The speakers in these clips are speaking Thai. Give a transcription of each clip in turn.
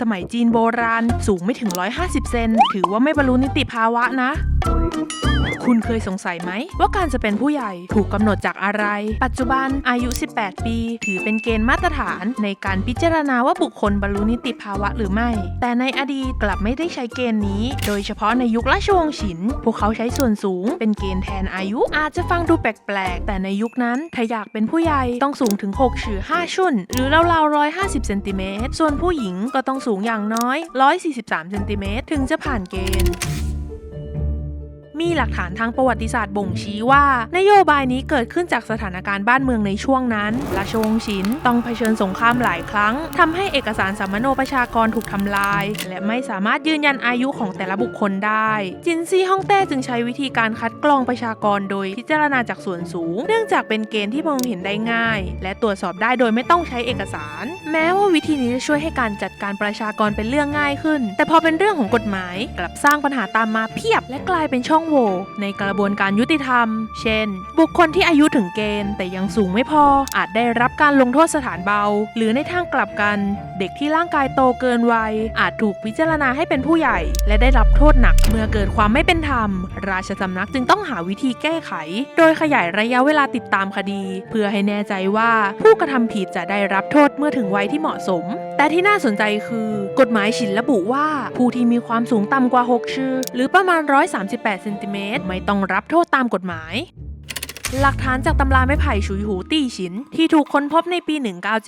สมัยจีนโบราณสูงไม่ถึง 150 เซน ถือว่าไม่บรรลุนิติภาวะนะ คุณเคยสงสัยไหม ว่าการจะเป็นผู้ใหญ่ถูกกำหนดจากอะไร ปัจจุบันอายุ 18 ปี ถือเป็นเกณฑ์มาตรฐานในการพิจารณาว่าบุคคลบรรลุนิติภาวะหรือไม่ แต่ในอดีตกลับไม่ได้ใช้เกณฑ์นี้ โดยเฉพาะในยุคราชวงศ์ฉิน พวกเขาใช้ส่วนสูง เป็นเกณฑ์แทนอายุอาจจะฟังดูแปลกๆ แต่ในยุคนั้นถ้าอยากเป็นผู้ใหญ่ต้องสูงถึง 6 ชื่อ5 ชุนหรือราวๆ 150 เซนติเมตร ส่วนผู้หญิงก็ต้องสูงอย่างน้อย 143 เซนติเมตรถึงจะผ่านเกณฑ์ มีหลักฐานทางประวัติศาสตร์บ่งชี้ว่า นโยบายนี้เกิดขึ้นจากสถานการณ์บ้านเมืองในช่วงนั้น ราชวงศ์ฉินต้องเผชิญสงครามหลายครั้งทำให้เอกสารสัมมโนประชากรถูกทำลาย และไม่สามารถยืนยันอายุของแต่ละบุคคลได้ จินซีฮ่องเต้จึงใช้วิธีการคัดกรองประชากรโดยพิจารณาจากส่วนสูง เนื่องจากเป็นเกณฑ์ที่มองเห็นได้ง่าย และตรวจสอบได้โดยไม่ต้องใช้เอกสาร แม้ว่าวิธีนี้จะช่วยให้การจัดการประชากรเป็นเรื่องง่ายขึ้น แต่พอเป็นเรื่องของกฎหมาย กลับสร้างปัญหาตามมาเพียบ และกลายเป็นช่องโหว่ในกระบวนการยุติธรรม เช่น บุคคลที่อายุถึงเกณฑ์ แต่ยังสูงไม่พอ อาจได้รับการลงโทษสถานเบา หรือในทางกลับกัน เด็กที่ร่างกายโตเกินวัย อาจถูกพิจารณาให้เป็นผู้ใหญ่ และได้รับโทษหนักเมื่อเกิดความไม่เป็นธรรม ราชสำนักจึงต้องหาวิธีแก้ไข โดยขยายระยะเวลาติดตามคดี เพื่อให้แน่ใจว่าผู้กระทำผิดจะได้รับโทษเมื่อถึงวัยที่เหมาะสม แต่ที่น่าสนใจคือ กฎหมายฉินระบุว่าผู้ที่มีความสูงต่ำกว่า 6 ชื่อ หรือประมาณ 138 เซนติเมตรไม่ต้องรับโทษตามกฎหมาย หลักฐานจากตำราไม้ไผ่ฉุยหูตี้ฉิน ที่ถูกค้นพบในปี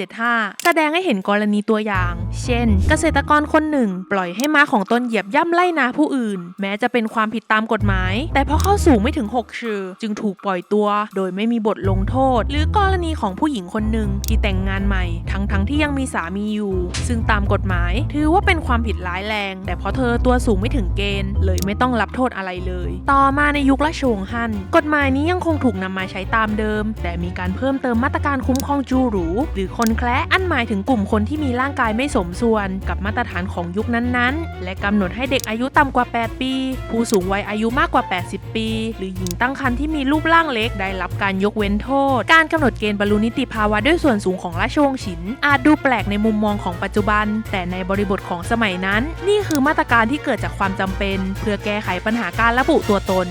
1975 แสดงให้เห็นกรณีตัวอย่าง เช่น เกษตรกรคนหนึ่ง ปล่อยให้ม้าของตนเหยียบย่ำไล่นาผู้อื่น แม้จะเป็นความผิดตามกฎหมาย แต่เพราะเข้าสูงไม่ถึง 6 ชื่อ จึงถูกปล่อยตัว โดยไม่มีบทลงโทษ หรือกรณีของผู้หญิงคนหนึ่งที่แต่งงานใหม่ ทั้งๆทที่ยังมีสามีอยู่ ซึ่งตามกฎหมาย ถือว่าเป็นความผิดร้ายแรง แต่เพราะเธอตัวสูงไม่ถึงเกณฑ์ เลยไม่ต้องรับโทษอะไรเลย ต่อมาในยุคราชวงศ์ฮั่นกฎหมายนี้ยังคงถูกนำมาใช้ตามเดิม แต่มีการเพิ่มเติมมาตรการคุ้มครองจูหรู หรือคนแคละอันหมายถึงกลุ่มคนที่มีร่างกายไม่สมส่วน กับมาตรฐานของยุคนั้นๆ และกำหนดให้เด็กอายุต่ำกว่า 8 ปี ผู้สูงวัยอายุมากกว่า 80 ปี หรือหญิงตั้งครรภ์ที่มีรูปร่างเล็กได้รับการยกเว้นโทษ การกำหนดเกณฑ์บรรลุนิติภาวะด้วยส่วนสูงของราชวงศ์ฉิน อาจดูแปลกในมุมมองของปัจจุบัน แต่ในบริบทของสมัยนั้น นี่คือมาตรการที่เกิดจากความจำเป็น เพื่อแก้ไขปัญหาการระบุตัวตน